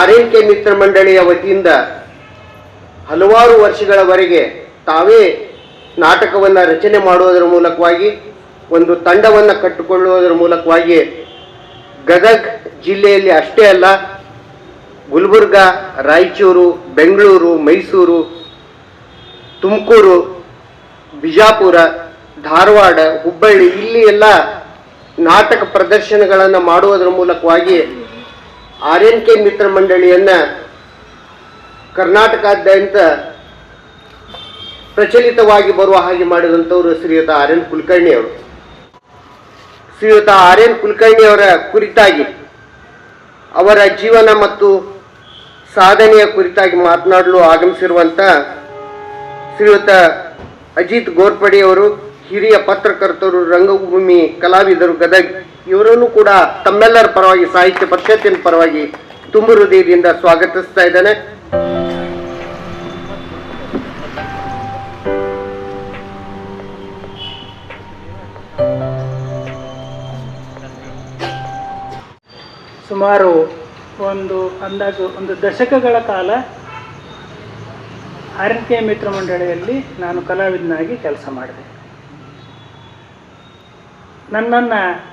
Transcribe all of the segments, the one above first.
R N ಮಿತ್ರ ಮಂಡಳಿಯ ವತಿಯಿಂದ ಹಲವಾರು ವರ್ಷಗಳವರೆಗೆ ತಾವೇ ನಾಟಕವನ್ನು ರಚನೆ ಮಾಡುವುದರ ಮೂಲಕವಾಗಿ, ಒಂದು ತಂಡವನ್ನು ಕಟ್ಟಿಕೊಳ್ಳುವುದರ ಮೂಲಕವಾಗಿ ಗದಗ್ ಜಿಲ್ಲೆಯಲ್ಲಿ ಅಷ್ಟೇ ಅಲ್ಲ, ಗುಲ್ಬರ್ಗ, ರಾಯಚೂರು, ಬೆಂಗಳೂರು, ಮೈಸೂರು, ತುಮಕೂರು, ಬಿಜಾಪುರ, ಧಾರವಾಡ, ಹುಬ್ಬಳ್ಳಿ, ಇಲ್ಲಿ ಎಲ್ಲ ನಾಟಕ ಪ್ರದರ್ಶನಗಳನ್ನು ಮಾಡುವುದರ ಮೂಲಕವಾಗಿ ಆರ್ ಎನ್ ಕೆ ಮಿತ್ರ ಮಂಡಳಿಯನ್ನ ಕರ್ನಾಟಕಾದ್ಯಂತ ಪ್ರಚಲಿತವಾಗಿ ಬರುವ ಹಾಗೆ ಮಾಡಿದಂಥವರು ಶ್ರೀಯುತ ಆರ್ ಎನ್ ಕುಲಕರ್ಣಿ ಅವರು. ಶ್ರೀಯುತ ಆರ್ ಎನ್ ಕುಲಕರ್ಣಿ ಅವರ ಕುರಿತಾಗಿ, ಅವರ ಜೀವನ ಮತ್ತು ಸಾಧನೆಯ ಕುರಿತಾಗಿ ಮಾತನಾಡಲು ಆಗಮಿಸಿರುವಂಥ ಶ್ರೀಯುತ ಅಜಿತ್ ಗೋರ್ಪಡೆಯವರು, ಹಿರಿಯ ಪತ್ರಕರ್ತರು, ರಂಗಭೂಮಿ ಕಲಾವಿದರು ಗದಗ್. ಇವರನ್ನು ಕೂಡ ತಮ್ಮೆಲ್ಲರ ಪರವಾಗಿ, ಸಾಹಿತ್ಯ ಪರಿಷತ್ತಿನ ಪರವಾಗಿ ತುಂಬು ಹೃದಯದಿಂದ ಸ್ವಾಗತಿಸ್ತಾ ಇದ್ದೇನೆ. ಸುಮಾರು ಒಂದು ಅಂದಾಜು, ಒಂದು ದಶಕಗಳ ಕಾಲ ಆರ್ ಎನ್ ಕೆ ಮಿತ್ರ ಮಂಡಳಿಯಲ್ಲಿ ನಾನು ಕಲಾವಿದನಾಗಿ ಕೆಲಸ ಮಾಡಿದೆ. ನನ್ನನ್ನು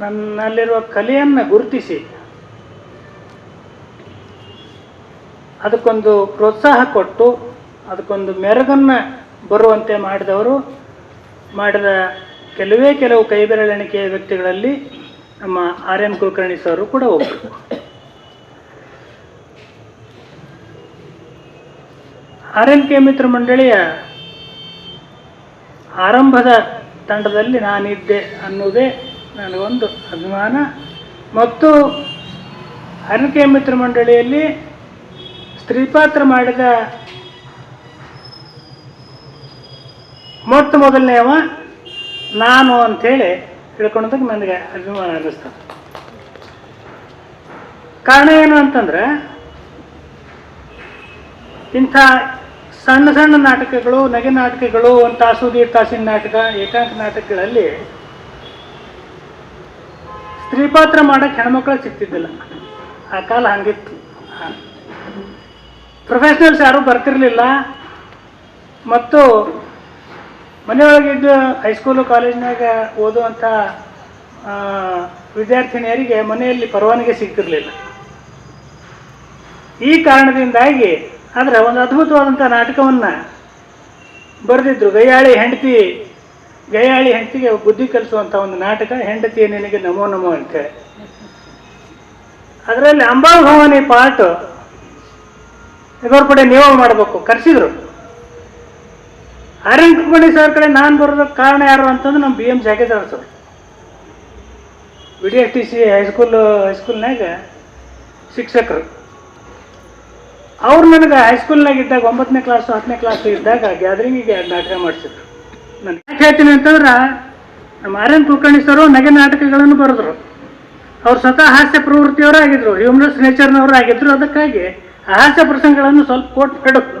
ನನ್ನಲ್ಲಿರುವ ಕಲೆಯನ್ನು ಗುರುತಿಸಿ. ಅದಕ್ಕೊಂದು ಪ್ರೋತ್ಸಾಹ ಕೊಟ್ಟು, ಅದಕ್ಕೊಂದು ಮೆರಗನ್ನು ಬರುವಂತೆ ಮಾಡಿದವರು, ಮಾಡಿದ ಕೆಲವೇ ಕೆಲವು ಕೈಬೆರಳೆಣಿಕೆಯ ವ್ಯಕ್ತಿಗಳಲ್ಲಿ ನಮ್ಮ ಆರ್ ಎನ್ ಕುಲಕರ್ಣಿ ಸರ್ ಕೂಡ ಒಬ್ಬರು. ಆರ್ ಎನ್ ಕೆ ಮಿತ್ರ ಮಂಡಳಿಯ ಆರಂಭದ ತಂಡದಲ್ಲಿ ನಾನಿದ್ದೆ ಅನ್ನೋದೇ ನನಗೊಂದು ಅಭಿಮಾನ. ಮತ್ತು ಹರಕೆ ಮಿತ್ರ ಮಂಡಳಿಯಲ್ಲಿ ಸ್ತ್ರೀಪಾತ್ರ ಮಾಡಿದ ಮೊಟ್ಟ ಮೊದಲನೇವ ನಾನು ಅಂಥೇಳಿ ತಿಳ್ಕೊಂಡದಕ್ಕೆ ನನಗೆ ಅಭಿಮಾನ ಅನ್ನಿಸ್ತದೆ ಕಾರಣ ಏನು ಅಂತಂದ್ರೆ, ಇಂಥ ಸಣ್ಣ ಸಣ್ಣ ನಾಟಕಗಳು, ನಗೆ ನಾಟಕಗಳು, ಒಂದು ತಾಸು, ದೀಡ್ ತಾಸಿನ ನಾಟಕ, ಏಕಾಂಕ ನಾಟಕಗಳಲ್ಲಿ ಸ್ತ್ರೀ ಪಾತ್ರ ಮಾಡಕ್ಕೆ ಹೆಣ್ಮಕ್ಳು ಸಿಗ್ತಿದ್ದಿಲ್ಲ. ಆ ಕಾಲ ಹಂಗಿತ್ತು. ಪ್ರೊಫೆಷನಲ್ಸ್ ಯಾರೂ ಬರ್ತಿರ್ಲಿಲ್ಲ. ಮತ್ತು ಮನೆಯೊಳಗಿದ್ದು ಹೈಸ್ಕೂಲು ಕಾಲೇಜಿನಾಗ ಓದುವಂಥ ವಿದ್ಯಾರ್ಥಿನಿಯರಿಗೆ ಮನೆಯಲ್ಲಿ ಪರವಾನಗಿ ಸಿಗ್ತಿರಲಿಲ್ಲ. ಈ ಕಾರಣದಿಂದಾಗಿ ಆದರೆ ಒಂದು ಅದ್ಭುತವಾದಂಥ ನಾಟಕವನ್ನು ಬರೆದಿದ್ರು. ಗಯ್ಯಾಳಿ ಹೆಂಡತಿ ಗಯ್ಯಾಳಿ ಹೆಂಡತಿಗೆ ಬುದ್ಧಿ ಕಲಿಸುವಂಥ ಒಂದು ನಾಟಕ ಹೆಂಡತಿ ನಿನಗೆ ನಮೋ ನಮೋ ಅಂತೇಳಿ ಅದರಲ್ಲಿ ಅಂಬಾಭವಾನಿ ಪಾಠ ಪಡೆ ನೀವು ಮಾಡಬೇಕು, ಕರೆಸಿದ್ರು. ಕುಮಣಿ ಸರ್ ಕಡೆ ನಾನು ಬರೋದಕ್ಕೆ ಕಾರಣ ಯಾರು ಅಂತಂದ್ರೆ ನಮ್ಮ B M Jagedar sir. B D S T C high school ಹೈಸ್ಕೂಲ್ನಾಗ ಶಿಕ್ಷಕರು. ಅವ್ರು ನನಗೆ ಹೈಸ್ಕೂಲ್ನಾಗ ಇದ್ದಾಗ ಒಂಬತ್ತನೇ ಕ್ಲಾಸು ಹತ್ತನೇ ಕ್ಲಾಸು ಇದ್ದಾಗ ಗ್ಯಾದರಿಂಗಿಗೆ ನಾಟಕ ಮಾಡಿಸಿದ್ರು. ನಾನು ಯಾಕೆ ಹೇಳ್ತೀನಿ ಅಂತಂದ್ರೆ, ನಮ್ಮ ಆರ್ ಎನ್ ಕುಲಕರ್ಣಿ ನಗೆ ನಾಟಕಗಳನ್ನು ಬರೆದ್ರು. ಅವ್ರು ಸ್ವತಃ ಹಾಸ್ಯ ಪ್ರವೃತ್ತಿಯವರು ಆಗಿದ್ರು ಹ್ಯೂಮನಸ್ ನೇಚರ್ನವರು ಆಗಿದ್ರು. ಅದಕ್ಕಾಗಿ ಹಾಸ್ಯ ಪ್ರಸಂಗಗಳನ್ನು ಸ್ವಲ್ಪ ಕೋಟ್ ಮಾಡೋದು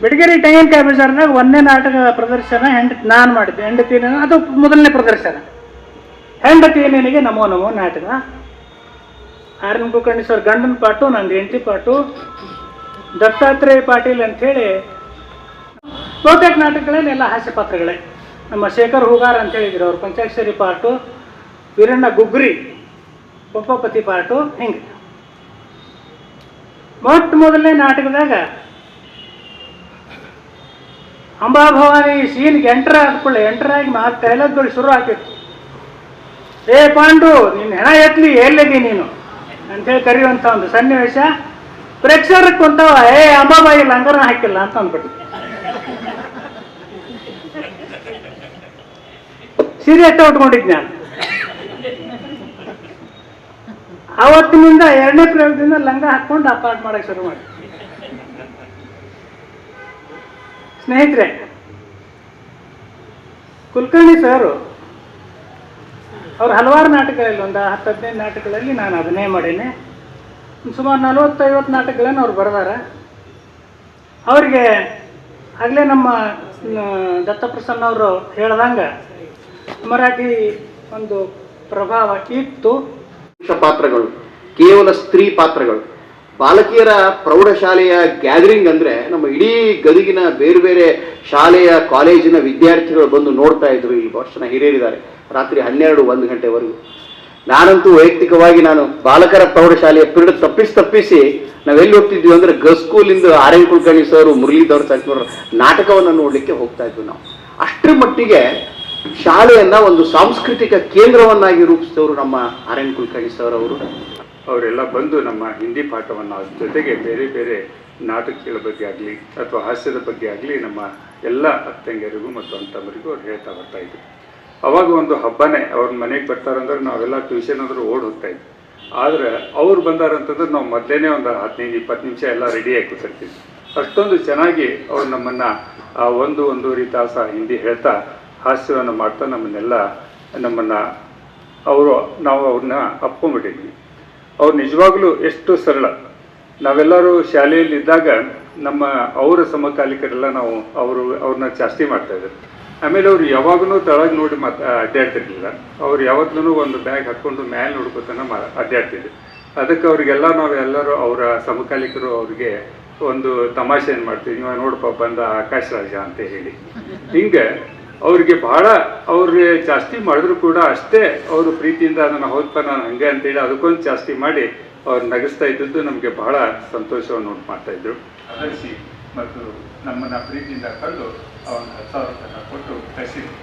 ಬಿಡಗೇರಿ ತೆಂಗಿನಕಾಯಿ ಬಜಾರ್ನಾಗ ಒಂದೇ ನಾಟಕ ಪ್ರದರ್ಶನ ಹೆಂಡತಿ ನಾನು ಮಾಡಿದ್ದೆ. ಹೆಂಡತಿ ಅದು ಮೊದಲನೇ ಪ್ರದರ್ಶನ. ಹೆಂಡತಿ ನಿನಗೆ ನಮೋ ನಮೋ ನಾಟಕ. ಆರ್ ಎನ್ ಕುಲಕರ್ಣಿ ಸರ್ ಗಂಡನ ಪಾಟು, ನಂದು ಹೆಂಡತಿ ಪಾಟು. ದತ್ತಾತ್ರೇಯ ಪಾಟೀಲ್ ಅಂಥೇಳಿ ಬಹುತೇಕ ನಾಟಕಗಳಲ್ಲಿ ಎಲ್ಲ ಹಾಸ್ಯ ಪಾತ್ರಗಳೇ. ನಮ್ಮ ಶೇಖರ್ ಹೂಗಾರ್ ಅಂತ ಹೇಳಿದ್ರು ಅವ್ರು, ಪಂಚಾಕ್ಷರಿ ಪಾರ್ಟು, ವೀರಣ್ಣ ಗುಗ್ರಿ, ಪಂಪಪತಿ ಪಾರ್ಟು, ಹಿಂಗೆ. ಮೊಟ್ಟ ಮೊದಲನೇ ನಾಟಕದಾಗ ಅಂಬಾಭವಾನಿ ಸೀನ್ಗೆ ಎಂಟರ್ ಆದ್ಕೊಳ್ಳಿ ಎಂಟರ್ ಆಗಿ ಮಾತು ಡೈಲಾಗ್ಗಳು ಶುರು ಆಗ್ತಿತ್ತು. ಏ ಪಾಂಡು, ನಿನ್ನ ಹೆಣ ಎತ್ಲಿ, ಎಲ್ಲಿದಿ ನೀನು? ಅಂತೇಳಿ ಕರೆಯುವಂಥ ಒಂದು ಸನ್ನಿವೇಶ. ಪ್ರೇಕ್ಷಕರ ಕುಂತಾವ, ಏ ಅಂಬಾಬಾಯಿ ಲಂಗರ ಹಾಕಿಲ್ಲ ಅಂತ ಅಂದ್ಬಿಟ್ಟು ಸೀರಿಯಸ್ ಉಟ್ಕೊಂಡಿದ್ ನಾನು. ಅವತ್ತಿನಿಂದ ಎರಡನೇ ಪ್ರಯೋಗದಿಂದ ಲಂಗ ಹಾಕೊಂಡು ಅಪಾರ್ಟ್ ಮಾಡಕ್ಕೆ ಶುರು ಮಾಡಿ ಸ್ನೇಹಿತರೆ, ಕುಲಕರ್ಣಿ ಸರು, ಅವ್ರು ಹಲವಾರು ನಾಟಕಗಳಲ್ಲಿ, ಒಂದು ಹತ್ತು ಹದಿನೈದು ನಾಟಕಗಳಲ್ಲಿ ನಾನು ಅದನ್ನೇ ಮಾಡೇನೆ. ಸುಮಾರು ನಲವತ್ತೈವತ್ತು ನಾಟಕಗಳನ್ನು ಅವ್ರು ಬರೆದಾರ. ಅವರಿಗೆ ಆಗಲೇ ನಮ್ಮ ದತ್ತಪ್ರಸನ್ನ ಅವರು ಹೇಳ್ದಂಗೆ ಮರಾಠಿ ಒಂದು ಪ್ರಭಾವ ಇತ್ತು. ಪಾತ್ರಗಳು, ಕೇವಲ ಸ್ತ್ರೀ ಪಾತ್ರಗಳು. ಬಾಲಕಿಯರ ಪ್ರೌಢಶಾಲೆಯ ಗ್ಯಾದರಿಂಗ್ ಅಂದ್ರೆ ನಮ್ಮ ಇಡೀ ಗದಗಿನ ಬೇರೆ ಬೇರೆ ಶಾಲೆಯ ಕಾಲೇಜಿನ ವಿದ್ಯಾರ್ಥಿಗಳು ಬಂದು ನೋಡ್ತಾ ಇದ್ರು ಇಲ್ಲಿ ವರ್ಷನ ಹಿರಿಯರಿದ್ದಾರೆ. ರಾತ್ರಿ ಹನ್ನೆರಡು ಒಂದು ಗಂಟೆವರೆಗೂ. ನಾನಂತೂ ವೈಯಕ್ತಿಕವಾಗಿ ನಾನು ಬಾಲಕರ ಪ್ರೌಢಶಾಲೆಯ ಪಿರಿಯಡ್ ತಪ್ಪಿಸಿ ತಪ್ಪಿಸಿ ನಾವೆಲ್ಲಿ ಹೋಗ್ತಿದ್ವಿ ಅಂದ್ರೆ ಗರ್ಲ್ಸ್ ಸ್ಕೂಲಿಂದ R N Kulkarni sir Muralidhar Sankur ನಾಟಕವನ್ನು ನೋಡ್ಲಿಕ್ಕೆ ಹೋಗ್ತಾ ಇದ್ವಿ ನಾವು. ಅಷ್ಟರ ಮಟ್ಟಿಗೆ ಶಾಲೆಯನ್ನ ಒಂದು ಸಾಂಸ್ಕೃತಿಕ ಕೇಂದ್ರವನ್ನಾಗಿ ರೂಪಿಸಿದವರು ನಮ್ಮ ಆರ್ ಎನ್ ಕುಲಕರ್ಣಿ ಸರ್ ಅವರು. ಅವರೆಲ್ಲ ಬಂದು ನಮ್ಮ ಹಿಂದಿ ಪಾಠವನ್ನು ಜೊತೆಗೆ ಬೇರೆ ಬೇರೆ ನಾಟಕಗಳ ಬಗ್ಗೆ ಆಗಲಿ ಅಥವಾ ಹಾಸ್ಯದ ಬಗ್ಗೆ ಆಗಲಿ ನಮ್ಮ ಎಲ್ಲ ಅತ್ತಂಗಿಯರಿಗೂ ಮತ್ತು ಅಂತಮ್ಮರಿಗೂ ಅವ್ರು ಹೇಳ್ತಾ ಬರ್ತಾ ಇದ್ರು. ಅವಾಗ ಒಂದು ಹಬ್ಬನೇ ಅವ್ರ ಮನೆಗೆ ಬರ್ತಾರಂದ್ರೆ ನಾವೆಲ್ಲ ಟ್ಯೂಷನ್ ಅಂದ್ರೆ ಓಡ್ ಹೋಗ್ತಾ ಇದ್ವಿ. ಆದ್ರೆ ಅವ್ರು ಬಂದಾರಂತಂದ್ರೆ ನಾವು ಮೊದಲೇನೆ ಒಂದು ಹದಿನೈದು, ಇಪ್ಪತ್ತು ನಿಮಿಷ ಎಲ್ಲ ರೆಡಿಯಾಗಿ ಕೂತಿರ್ತೀವಿ. ಅಷ್ಟೊಂದು ಚೆನ್ನಾಗಿ ಅವ್ರು ನಮ್ಮನ್ನು ಒಂದು ಒಂದೂವರೆ ತಾಸ ಹಿಂದಿ ಹೇಳ್ತಾ ಹಾಸ್ಯವನ್ನು ಮಾಡ್ತಾ ನಮ್ಮನ್ನೆಲ್ಲ ನಮ್ಮನ್ನು ಅವರು ನಾವು ಅವ್ರನ್ನ ಅಪ್ಕೊಂಡ್ಬಿಟ್ಟಿದ್ವಿ. ಅವ್ರು ನಿಜವಾಗ್ಲೂ ಎಷ್ಟು ಸರಳ. ನಾವೆಲ್ಲರೂ ಶಾಲೆಯಲ್ಲಿದ್ದಾಗ ನಮ್ಮ ಅವರ ಸಮಕಾಲಿಕರೆಲ್ಲ ನಾವು ಅವರು ಅವ್ರನ್ನ ಜಾಸ್ತಿ ಮಾಡ್ತಾಯಿದ್ರು ಆಮೇಲೆ ಅವ್ರು ಯಾವಾಗಲೂ ತಳಗ್ ನೋಡಿ ಮಾತ ಅಡ್ಡಾಡ್ತಿರ್ಲಿಲ್ಲ ಅವ್ರು ಯಾವತ್ತೂ ಒಂದು ಬ್ಯಾಗ್ ಹಾಕ್ಕೊಂಡು ಮ್ಯಾಲೆ ನೋಡ್ಕೋತಾನೆ ಮಾ ಅಡ್ಡಾಡ್ತಿದ್ವಿ ಅದಕ್ಕೆ ಅವರಿಗೆಲ್ಲ ನಾವೆಲ್ಲರೂ ಅವರ ಸಮಕಾಲಿಕರು ಅವ್ರಿಗೆ ಒಂದು ತಮಾಷೆ ಏನು ಮಾಡ್ತೀವಿ. ನೀವು ನೋಡಪ್ಪ ಬಂದ ಆಕಾಶ ರಾಜ ಅಂತ ಹೇಳಿ. ಹಿಂಗೆ ಅವ್ರಿಗೆ ಬಹಳ ಅವ್ರಿಗೆ ಜಾಸ್ತಿ ಮಾಡಿದ್ರು ಕೂಡ ಅಷ್ಟೇ ಅವರು ಪ್ರೀತಿಯಿಂದ ಅದನ್ನು ಹೌದಪ್ಪ ನಾನು ಹಂಗೆ ಅಂತೇಳಿ ಅದಕ್ಕೊಂದು ಜಾಸ್ತಿ ಮಾಡಿ ಅವ್ರು ನಗಿಸ್ತಾ ಇದ್ದದ್ದು ನಮಗೆ ಬಹಳ ಸಂತೋಷವನ್ನು ಉಂಟು ಮಾಡ್ತಾ ಇದ್ರು. ಅಲಸಿ ಮತ್ತು ನಮ್ಮನ್ನ ಪ್ರೀತಿಯಿಂದ ಕರೆದು ಅವನ ಸಾವಿರ ಕೊಟ್ಟು ಕಳಿಸಿದ್ರು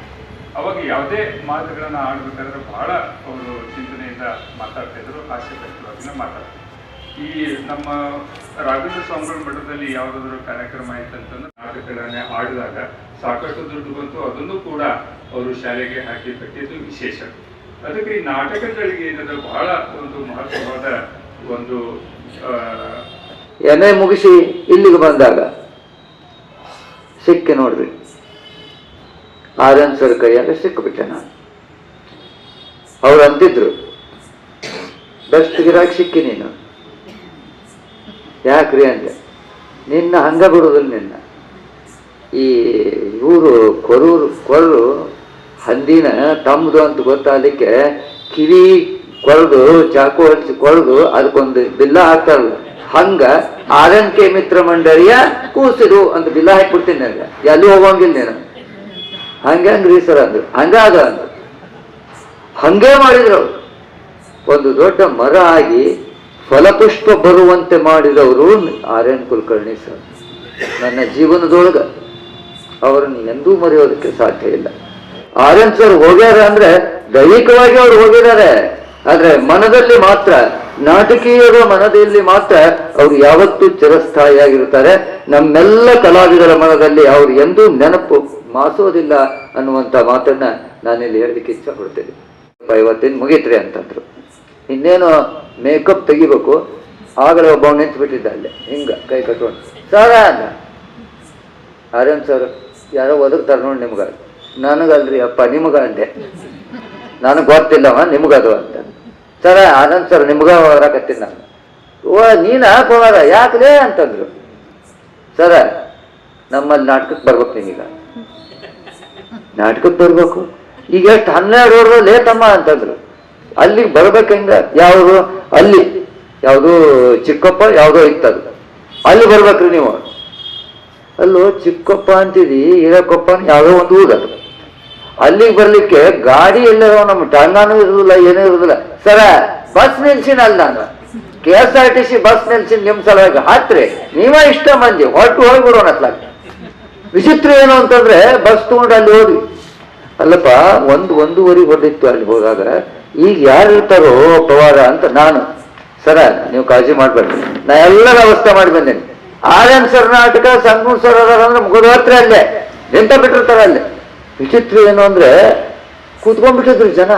ಅವಾಗ ಯಾವುದೇ ಮಾತುಗಳನ್ನ ಆಡ್ಬೇಕಾದ್ರೆ ಬಹಳ ಅವರು ಚಿಂತನೆಯಿಂದ ಮಾತಾಡ್ತಾ ಇದ್ರು ಹಾಸ್ಯಕರವಾಗಿ ಮಾತಾಡ್ತಿದ್ರು ಈ ನಮ್ಮ ರಾಘವೇಂದ್ರ ಸ್ವಾಮಿಗಳ ಮಠದಲ್ಲಿ ಯಾವುದಾದ್ರು ಕಾರ್ಯಕ್ರಮ ಆಯ್ತಂತಂದ್ರೆ ನಾಟಕಗಳನ್ನೇ ಆಡಿದಾಗ ಸಾಕಷ್ಟು ದುಡ್ಡು ಬಂತು, ಅದನ್ನು ಕೂಡ ಅವರು ಶಾಲೆಗೆ ಹಾಕಿ ಕಟ್ಟಿದ್ದು ವಿಶೇಷ. ಅದಕ್ಕೆ ಈ ನಾಟಕಗಳಿಗೆ ಏನಂದ್ರೆ ಬಹಳ ಒಂದು ಮಹತ್ವವಾದ ಒಂದು ಎನೆ ಮುಗಿಸಿ ಇಲ್ಲಿಗೆ ಬಂದಾಗ ಸಿಕ್ಕಿ ನೋಡ್ರಿ. ಆರ್ಯನ್ ಸರ್ ಕೈಯಾಗ ಸಿಕ್ಕಿಬಿಟ್ಟೆ ನಾನು. ಅವ್ರು ಅಂತಿದ್ರು ಬೆಸ್ಟ್ ಗಿರಾಕ್ ಸಿಕ್ಕಿ ನೀನು. ಯಾಕ್ರಿ ಅಂದೆ, ನಿನ್ನ ಹಂಗ ಬಿಡೋದಿಲ್ಲ ನಿನ್ನ. ಈ ಇವರು ಕೊರೂರು, ಕೊರರು ಹಂದಿನ ತಮ್ಮದು ಅಂತ ಗೊತ್ತಾಗಲಿಕ್ಕೆ ಕಿವಿ ಕೊಳೆದು ಚಾಕು ಹಚ್ಚಿ ಕೊಳೆದು ಅದಕ್ಕೊಂದು ಬಿಲ್ಲ ಹಾಕ್ತಾರಲ್ಲ. ಹಂಗ ಆರ್ ಕೆ ಮಿತ್ರ ಮಂಡಳಿಯ ಕೂಸಿರು ಅಂತ ಬಿಲ್ಲ ಹಾಕ್ಬಿಡ್ತೀನಿ ನನಗೆ ಎಲ್ಲೂ ಹೋಗಂಗಿಲ್ಲ ನೀನು. ಹಂಗೆ ಹಂಗ್ರಿ ಸರ್ ಅಂದ್ರು ಹಂಗ ಅದ. ಅಂದ್ರು ಹಂಗೆ ಮಾಡಿದ್ರು. ಒಂದು ದೊಡ್ಡ ಮರ ಆಗಿ ಫಲಪುಷ್ಪ ಬರುವಂತೆ ಮಾಡಿದವರು ಆರ್ ಎನ್ ಕುಲಕರ್ಣಿ ಸರ್. ನನ್ನ ಜೀವನದೊಳಗ. ಅವರನ್ನು ಎಂದೂ ಮರೆಯೋದಕ್ಕೆ ಸಾಧ್ಯ ಇಲ್ಲ. ಆರ್ ಎನ್ ಸರ್ ಹೋಗ್ಯಾರ ಅಂದ್ರೆ ದೈಹಿಕವಾಗಿ ಅವರು ಹೋಗಿದ್ದಾರೆ. ಆದ್ರೆ ಮನದಲ್ಲಿ ಮಾತ್ರ ನಾಟಕೀಯರ ಮನದಲ್ಲಿ ಮಾತ್ರ ಅವ್ರು ಯಾವತ್ತೂ ಚಿರಸ್ಥಾಯಿಯಾಗಿರ್ತಾರೆ ನಮ್ಮೆಲ್ಲ ಕಲಾವಿದರ ಮನದಲ್ಲಿ ಅವ್ರು ಎಂದೂ ನೆನಪು ಮಾಸೋದಿಲ್ಲ ಅನ್ನುವಂತ ಮಾತನ್ನ ನಾನಿಲ್ಲಿ ಹೇಳಲಿಕ್ಕೆ ಇಚ್ಛೆ ಪಡ್ತೇನೆ ಇವತ್ತಿನ ಮುಗಿತ್ರಿ ಅಂತಂದ್ರು. ಇನ್ನೇನು ಮೇಕಪ್ ತೆಗಿಬೇಕು. ಆಗಲೇ ಒಬ್ಬ ನಿಂತು ಬಿಟ್ಟಿದ್ದ ಅಲ್ಲೇ, ಹಿಂಗ ಕೈ ಕಟ್ಕೊಂಡು. ಸರ ಅಲ್ಲ ಆರ್ಯನ್ ಸರ್ ಯಾರೋ ಒದಗ್ತಾರೆ ನೋಡಿ ನಿಮ್ಗ. ನನಗಲ್ರಿ ಅಪ್ಪ, ನಿಮ್ಗೆ ಅಂದೆ. ನನಗೆ ಗೊತ್ತಿಲ್ಲವ, ನಿಮ್ಗದು ಅಂತ. ಸರ, ಆನಂದ್ ಸರ್, ನಿಮ್ಗ ಹೊರಕತ್ತೀನಿ ನಾನು. ಓ, ನೀನ್ ಹೋಗಾರ ಯಾಕಲೇ ಅಂತಂದ್ರು. ಸರ, ನಮ್ಮಲ್ಲಿ ನಾಟಕಕ್ಕೆ ಬರ್ಬೇಕು ನೀನೀಗ. ನಾಟಕಕ್ಕೆ ಬರ್ಬೇಕು? ಈಗ ಎಷ್ಟು ಹನ್ನೆರಡು ವರ್ಷ ಲೇಟಮ್ಮ ಅಂತಂದ್ರು. ಅಲ್ಲಿಗೆ ಬರ್ಬೇಕು ಯಾವುದು? ಅಲ್ಲಿ. ಯಾವುದು ಚಿಕ್ಕಪ್ಪ, ಯಾವುದೋ ಇತ್ತದು ಅಲ್ಲಿ ಬರ್ಬೇಕ್ರಿ ನೀವು. ಅಲ್ಲೋ ಚಿಕ್ಕಪ್ಪ ಅಂತಿದಿ ಅಂತ ಯಾವುದೋ ಒಂದು ಊರ ಅಲ್ಲಿಗೆ ಬರ್ಲಿಕ್ಕೆ ಗಾಡಿ ಎಲ್ಲರೋ ನಮ್ಮ ಟಾಂಗಾನು ಇರುದಿಲ್ಲ, ಏನೂ ಇರುವುದಿಲ್ಲ ಸರ, ಬಸ್ ನಿಲ್ಸಿನ ಅಲ್ಲ ನಾನು. K S R T C bus ನಿಲ್ಸಿನ ನಿಮ್ ಸಲುವಾಗಿ. ಹಾತ್ರೆ ನೀವೇ ಇಷ್ಟ ಮಂದಿ, ಹೊರಟು ಹೋಗ್ಬಿಡೋಣ ಅತ್ಲಾಗ ವಿಚಿತ್ರ ಏನು ಅಂತಂದ್ರೆ, ಬಸ್ ತಗೊಂಡು ಅಲ್ಲಿ ಹೋದ್ವಿ. ಅಲ್ಲಪ್ಪ, ಒಂದು ಒಂದೂವರೆ ಹೊರಡಿತ್ತು ಅಲ್ಲಿ ಹೋದಾಗ, ಈಗ ಯಾರು ಇರ್ತಾರೋ ಪವಾರ ಅಂತ ನಾನು. ಸರ, ನೀವು ಕಾಳಜಿ ಮಾಡ್ಬೇಡ. ನಾ ಎಲ್ಲ ವ್ಯವಸ್ಥೆ ಮಾಡಿ ಬಂದೇನೆ. ಆರ್ಯನ್ ಸರ್ ನಾಟಕ ಸರ್ ಅದಾರ ಅಂದ್ರೆ ಮುಗಿದ ಹತ್ರ ಅಲ್ಲೇ. ನಿಂತ ಬಿಟ್ಟಿರ್ತಾರೆ ಅಲ್ಲಿ. ವಿಚಿತ್ರ ಏನು ಅಂದ್ರೆ ಕೂತ್ಕೊಂಡ್ಬಿಟ್ಟಿದ್ರು ಜನ.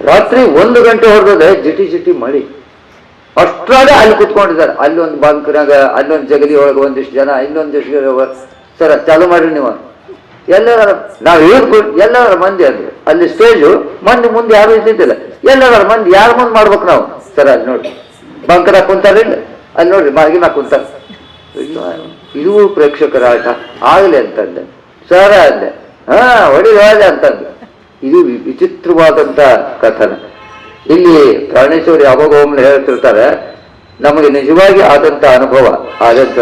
ರಾತ್ರಿ ಒಂದು ಗಂಟೆ ಹೊರಡೋದೆ ಜಿಟಿ ಜಿಟಿ ಮಳಿ. ಅಷ್ಟಾಗೆ ಅಲ್ಲಿ ಕುತ್ಕೊಂಡಿದ್ದಾರೆ. ಅಲ್ಲಿ ಒಂದು ಬಂಕ್ನಾಗ, ಅಲ್ಲೊಂದು ಜಗಲಿ ಒಳಗೆ ಒಂದಿಷ್ಟು ಜನ, ಇನ್ನೊಂದಿಷ್ಟು ಸರ, ಚಾಲು ಮಾಡ್ರಿ ನೀವು ಎಲ್ಲರ, ನಾವು ಹೇಳ್ಕೊ ಎಲ್ಲರ ಮಂದಿ ಅಂದ್ರೆ, ಅಲ್ಲಿ ಸ್ಟೇಜು ಮಂದಿ ಮುಂದೆ ಯಾರು ಇದ್ದಿದ್ದಿಲ್ಲ. ಎಲ್ಲರ ಮಂದಿ ಯಾರ ಮುಂದೆ ಮಾಡ್ಬೇಕು ನಾವು? ಸರ್, ಅಲ್ಲಿ ನೋಡಿ. ಬಂಕರ ಕುಂತಾರಿಲ್ಲ ಅಲ್ಲಿ ನೋಡ್ರಿ ನಾ ಕುಂತ. ಇದು ಪ್ರೇಕ್ಷಕರ ಆಟ ಆಗಲಿ ಅಂತಂದೆ. ಸರ ಅಂದೆ. ಹಾ ಹೊಡಿ ಹೊಡೆ ಅಂತಂದು. ಇದು ವಿಚಿತ್ರವಾದಂತ ಕಥನ. ಇಲ್ಲಿ ಪ್ರಾಣೇಶ್ವರ್ ಯಾವಾಗ ಒಮ್ಮೆ ಹೇಳ್ತಿರ್ತಾರೆ ನಮಗೆ ನಿಜವಾಗಿ ಆದಂತ ಅನುಭವ ಆದಂತ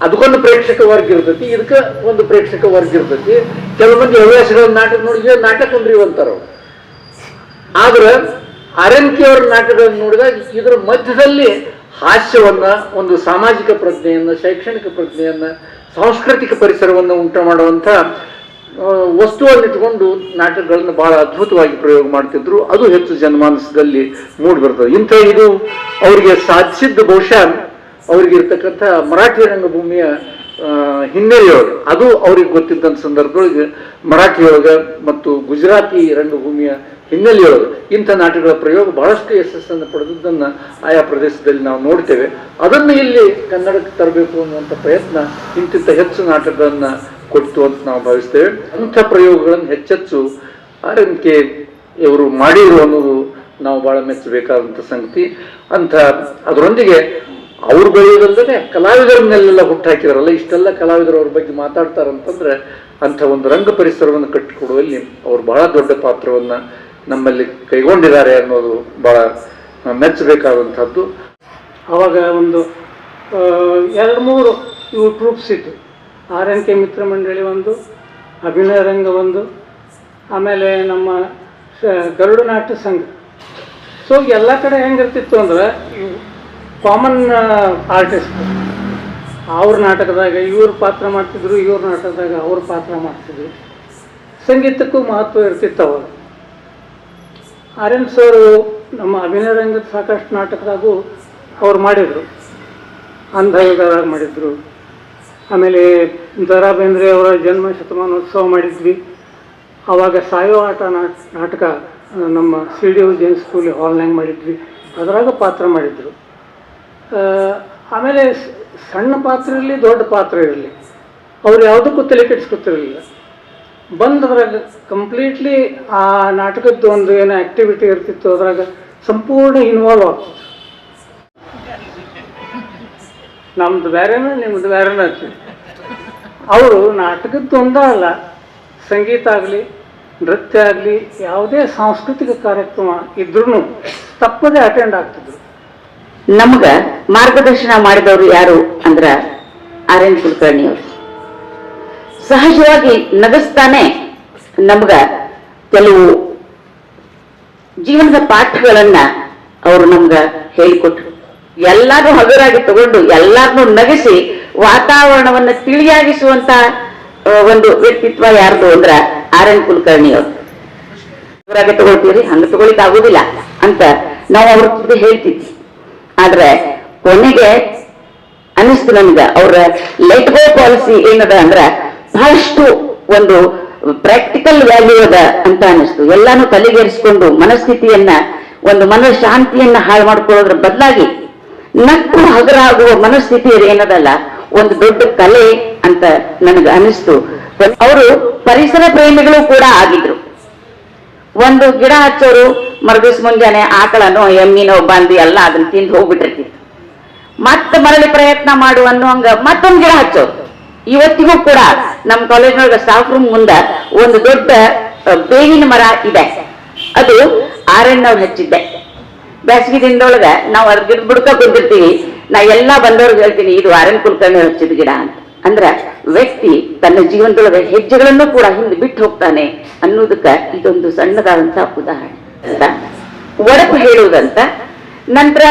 ಅದಕ್ಕೊಂದು ಪ್ರೇಕ್ಷಕ ವರ್ಗ ಇರ್ತೈತಿ ಇದಕ್ಕೆ ಒಂದು ಪ್ರೇಕ್ಷಕ ವರ್ಗ ಇರ್ತೈತಿ. ಕೆಲವು ಮಂದಿ ಹವ್ಯಾಸಗಳ ನಾಟಕ ನೋಡಿ "ಏ, ನಾಟಕ ಅಂದ್ರಿ ಅಂತಾರ. ಆದ್ರೆ ಅವರ ನಾಟಕಗಳನ್ನು ನೋಡಿದಾಗ ಇದರ ಮಧ್ಯದಲ್ಲಿ ಹಾಸ್ಯವನ್ನ ಒಂದು ಸಾಮಾಜಿಕ ಪ್ರಜ್ಞೆಯನ್ನ ಶೈಕ್ಷಣಿಕ ಪ್ರಜ್ಞೆಯನ್ನ ಸಾಂಸ್ಕೃತಿಕ ಪರಿಸರವನ್ನು ಉಂಟು ಮಾಡುವಂತ ಆ, ವಸ್ತುವನ್ನು ಇಟ್ಕೊಂಡು ನಾಟಕಗಳನ್ನು ಬಹಳ ಅದ್ಭುತವಾಗಿ ಪ್ರಯೋಗ ಮಾಡ್ತಿದ್ರು. ಅದು ಹೆಚ್ಚು ಜನಮಾನಸದಲ್ಲಿ ಮೂಡಿ ಬರ್ತದೆ. ಇಂಥ ಇದು ಅವರಿಗೆ ಸಾಧಿಸಿದ್ದು ಬಹುಶಃ ಅವ್ರಿಗೆ ಇರ್ತಕ್ಕಂಥ ಮರಾಠಿ ರಂಗಭೂಮಿಯ ಹಿನ್ನೆಲೆಯೊಳಗೆ. ಅದು ಅವ್ರಿಗೆ ಗೊತ್ತಿದ್ದಂಥ ಸಂದರ್ಭದೊಳಗೆ ಮರಾಠಿಯೊಳಗೆ ಮತ್ತು ಗುಜರಾತಿ ರಂಗಭೂಮಿಯ ಹಿನ್ನೆಲೆಯೊಳಗೆ ಇಂಥ ನಾಟಕಗಳ ಪ್ರಯೋಗ ಬಹಳಷ್ಟು ಯಶಸ್ಸನ್ನು ಪಡೆದದ್ದನ್ನು ಆಯಾ ಪ್ರದೇಶದಲ್ಲಿ ನಾವು ನೋಡ್ತೇವೆ. ಅದನ್ನು ಇಲ್ಲಿ ಕನ್ನಡಕ್ಕೆ ತರಬೇಕು ಅನ್ನುವಂಥ ಪ್ರಯತ್ನ ಇಂತಿಂಥ ಹೆಚ್ಚು ನಾಟಕಗಳನ್ನು ಕೊಟ್ಟು ಅಂತ ನಾವು ಭಾವಿಸ್ತೇವೆ. ಅಂಥ ಪ್ರಯೋಗಗಳನ್ನು ಹೆಚ್ಚೆಚ್ಚು ಆರ್ ಎನ್ ಕೆ ಇವರು ಮಾಡಿರು ಅನ್ನೋದು ನಾವು ಭಾಳ ಮೆಚ್ಚಬೇಕಾದಂಥ ಸಂಗತಿ. ಅಂಥ ಅದರೊಂದಿಗೆ ಅವ್ರು ಬೆಳೆಯೋದಲ್ಲದೆ ಕಲಾವಿದರನ್ನೆಲ್ಲ ಹುಟ್ಟಾಕಿದಾರಲ್ಲ, ಇಷ್ಟೆಲ್ಲ ಕಲಾವಿದರು ಅವ್ರ ಬಗ್ಗೆ ಮಾತಾಡ್ತಾರಂತಂದ್ರೆ ಅಂಥ ಒಂದು ರಂಗ ಪರಿಸರವನ್ನು ಕಟ್ಟಿಕೊಡುವಲ್ಲಿ ಅವ್ರು ಬಹಳ ದೊಡ್ಡ ಪಾತ್ರವನ್ನ ನಮ್ಮಲ್ಲಿ ಕೈಗೊಂಡಿದ್ದಾರೆ ಅನ್ನೋದು ಬಹಳ ಮೆಚ್ಚಬೇಕಾದಂಥದ್ದು. ಅವಾಗ ಒಂದು ಎರಡು ಮೂರು ಇವು ಟ್ರೂಪ್ಸ್ ಇತ್ತು. ಆರ್ ಎನ್ ಕೆ ಮಿತ್ರ ಮಂಡಳಿ ಒಂದು, ಅಭಿನಯ ರಂಗ ಒಂದು, ಆಮೇಲೆ ನಮ್ಮ ಗರುಡು ನಾಟ್ಯ ಸಂಘ. ಸೊ ಎಲ್ಲ ಕಡೆ ಹೆಂಗಿರ್ತಿತ್ತು ಅಂದ್ರೆ ಕಾಮನ್ ಆರ್ಟಿಸ್ಟ್ ಅವ್ರ ನಾಟಕದಾಗ ಇವ್ರ ಪಾತ್ರ ಮಾಡ್ತಿದ್ರು, ಇವ್ರ ನಾಟಕದಾಗ ಅವ್ರ ಪಾತ್ರ ಮಾಡ್ತಿದ್ರು. ಸಂಗೀತಕ್ಕೂ ಮಹತ್ವ ಇರ್ತಿತ್ತು ಅವಾಗ. ಆರ್ ಎನ್ ಸರ್ ನಮ್ಮ ಅಭಿನಯ ರಂಗದ ಸಾಕಷ್ಟು ನಾಟಕದಾಗೂ ಅವ್ರು ಮಾಡಿದರು. ಅಂಧಯುಗದಾಗ ಮಾಡಿದ್ರು. ಆಮೇಲೆ ದರಾ ಬೇಂದ್ರೆ ಅವರ ಜನ್ಮ ಶತಮಾನೋತ್ಸವ ಮಾಡಿದ್ವಿ. ಆವಾಗ ಸಾಯೋ ಆಟ ನಾಟ್- ನಾಟಕ ನಮ್ಮ C D U Jain school ಹಾಲ್ನಾಗ ಮಾಡಿದ್ವಿ. ಅದರಾಗ ಪಾತ್ರ ಮಾಡಿದ್ರು. ಆಮೇಲೆ ಸಣ್ಣ ಪಾತ್ರ ಇರಲಿ ದೊಡ್ಡ ಪಾತ್ರ ಇರಲಿ. ಅವ್ರು ಯಾವುದಕ್ಕೂ ತಲೆ ಕೆಡಿಸ್ಕೊತಿರಲಿಲ್ಲ. ಬಂದದ್ರಾಗ ಕಂಪ್ಲೀಟ್ಲಿ ಆ ನಾಟಕದ್ದು ಒಂದು ಏನು ಆ್ಯಕ್ಟಿವಿಟಿ ಇರ್ತಿತ್ತು, ಅದ್ರಾಗ ಸಂಪೂರ್ಣ ಇನ್ವಾಲ್ವ್ ಆಗ್ತದೆ ನಮ್ದು ಬೇರೆನ, ನಿಮ್ದು ಬೇರೆನ ಅವರು ನಾಟಕದ್ದು ಒಂದೇ ಅಲ್ಲ, ಸಂಗೀತ ಆಗಲಿ, ನೃತ್ಯ ಆಗಲಿ, ಯಾವುದೇ ಸಾಂಸ್ಕೃತಿಕ ಕಾರ್ಯಕ್ರಮ ಇದ್ರೂ ತಪ್ಪದೇ ಅಟೆಂಡ್ ಆಗ್ತಿದ್ರು. ನಮ್ಗ ಮಾರ್ಗದರ್ಶನ ಮಾಡಿದವರು ಯಾರು ಅಂದ್ರೆ ಆರ್ ಎನ್ ಕುಲಕರ್ಣಿ ಅವರು ಸಹಜವಾಗಿ ನಗಸ್ತಾನೆ ನಮ್ಗ ಕೆಲವು ಜೀವನದ ಪಾಠಗಳನ್ನ ಅವರು ನಮ್ಗ ಹೇಳಿಕೊಟ್ರು. ಎಲ್ಲಾರು ಹಗುರಾಗಿ ತಗೊಂಡು ಎಲ್ಲಾರನ್ನೂ ನಗಿಸಿ ವಾತಾವರಣವನ್ನ ತಿಳಿಯಾಗಿಸುವಂತ ಒಂದು ವ್ಯಕ್ತಿತ್ವ ಯಾರ್ದು ಅಂದ್ರ ಆರ್ ಎನ್ ಕುಲಕರ್ಣಿ ಅವರು. ಹಗುರಾಗಿ ತಗೊಳ್ತೀರಿ ಹಂಗ ತಗೊಳಿಕ್ ಆಗುದಿಲ್ಲ ಅಂತ ನಾವು ಅವ್ರ ಜೊತೆ ಹೇಳ್ತಿದ್ವಿ. ಆದ್ರೆ ಕೊನೆಗೆ ಅನಿಸ್ತು ನಮ್ಗ ಅವ್ರ ಲೆಟ್ ಗೋ ಪಾಲಿಸಿ ಏನದ ಅಂದ್ರ ಬಹಳಷ್ಟು ಒಂದು ಪ್ರಾಕ್ಟಿಕಲ್ ವ್ಯಾಲ್ಯೂ ಅದ ಅಂತ ಅನಿಸ್ತು ಎಲ್ಲಾನು ತಲೆಗೇರಿಸಿಕೊಂಡು ಮನಸ್ಥಿತಿಯನ್ನ, ಒಂದು ಮನಃಶಾಂತಿಯನ್ನ ಹಾಳು ಮಾಡ್ಕೊಳ್ಳೋದ್ರ ಬದಲಾಗಿ ನಕ್ಕು ಹಗರಾಗುವ ಮನಸ್ಥಿತಿ ಏನದಲ್ಲ, ಒಂದು ದೊಡ್ಡ ಕಲೆ ಅಂತ ನನಗೆ ಅನಿಸ್ತು ಅವರು ಪರಿಸರ ಪ್ರೇಮಿಗಳು ಕೂಡ ಆಗಿದ್ರು. ಒಂದು ಗಿಡ ಹಚ್ಚೋರು ಮರದಿವ್ಸ ಮುಂಜಾನೆ ಆಕಳನೋ, ಎಮ್ಮಿನೋ, ಬಂದು ಎಲ್ಲ ಅದನ್ನ ತಿಂದು ಹೋಗ್ಬಿಟ್ಟಿರ್ತಿತ್ತು. ಮತ್ತೆ ಮರಳಿ ಪ್ರಯತ್ನ ಮಾಡು ಹಂಗ ಮತ್ತೊಂದು ಗಿಡ ಹಚ್ಚೋರು. ಇವತ್ತಿಗೂ ಕೂಡ ನಮ್ಮ ಕಾಲೇಜ್ನೊಳಗ ಸ್ಟಾಫ್ ರೂಮ್ ಮುಂದ ಒಂದು ದೊಡ್ಡ ಬೇವಿನ ಮರ ಇದೆ. ಅದು ಆರಣ್ಣ ಅವ್ರು ಹಚ್ಚಿದ್ದೆ. ಬೇಸಿಗೆ ದಿನದೊಳಗ ನಾವು ಅದ್ರ ಗಿಡ ಬುಡ್ಕ ಬಂದಿರ್ತೀವಿ ನಾ ಎಲ್ಲಾ ಬಂದವ್ರಿಗೆ ಹೇಳ್ತೀನಿ, ಇದು ಆರನ್ ಕುಲಕರ್ಣಿ ಹಚ್ಚಿದ ಗಿಡ ಅಂತ. ಅಂದ್ರ ವ್ಯಕ್ತಿ ತನ್ನ ಜೀವನದೊಳಗ ಹೆಜ್ಜೆಗಳನ್ನು ಕೂಡ ಹಿಂದೆ ಬಿಟ್ಟು ಹೋಗ್ತಾನೆ ಅನ್ನೋದಕ್ಕ ಇದೊಂದು ಸಣ್ಣದಾದಂತ ಉದಾಹರಣೆ ಒಡಪು ಹೇಳುವುದಂತ. ನಂತರ